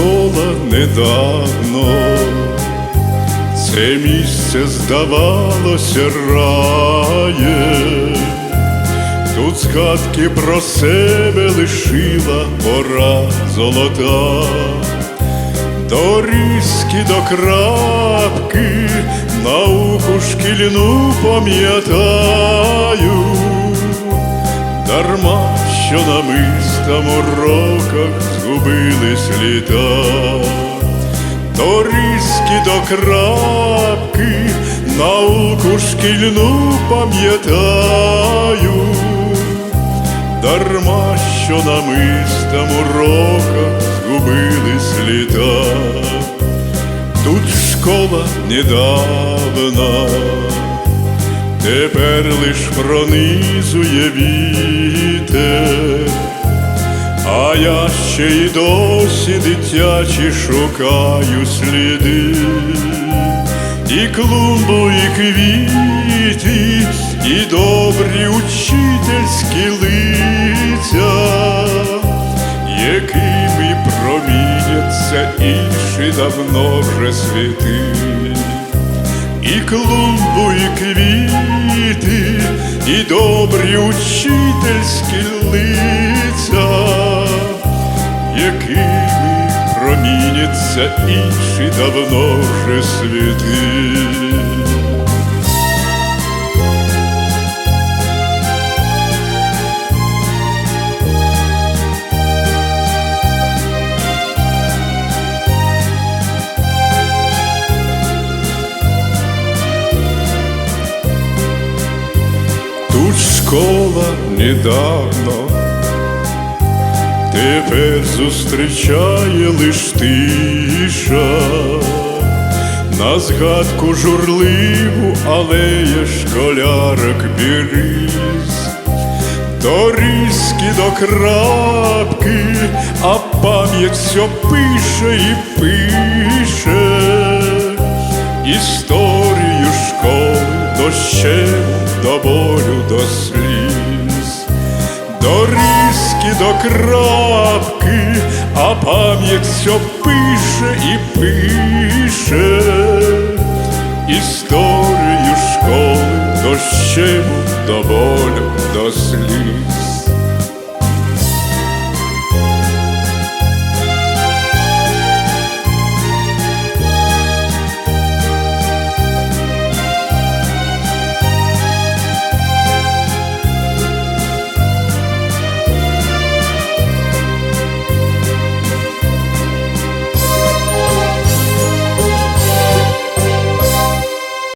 школа недавно, це місце здавалося раєм. Тут згадки про себе лишила пора золота, дорізки до крапки, науку шкільну пам'ятаю, дарма, що на мистам уроках згубились літа, дорізки до крапки, науку шкільну пам'ятаю. Дарма, що на намистам уроках згубились літа. Тут школа недавна, тепер лиш пронизує вітер, а я ще й досі дитячі шукаю сліди, і клумбу, і квіти, і добрі учительські лиця, якими проміняться інші давно вже світи, і клумбу, і квіти, і добрі учительські лиця, якими проміняться інші давно вже світи. Школа недавно, тепер зустрічає лиш тиша, на згадку журливу алея школярок біріз, дорізки до крапки, а пам'ять все пише і пише. Історію школи дощем до болю до сліз, дорізки до крапки, а пам'ять все пише і пише історію школи дощем до болю до сліз.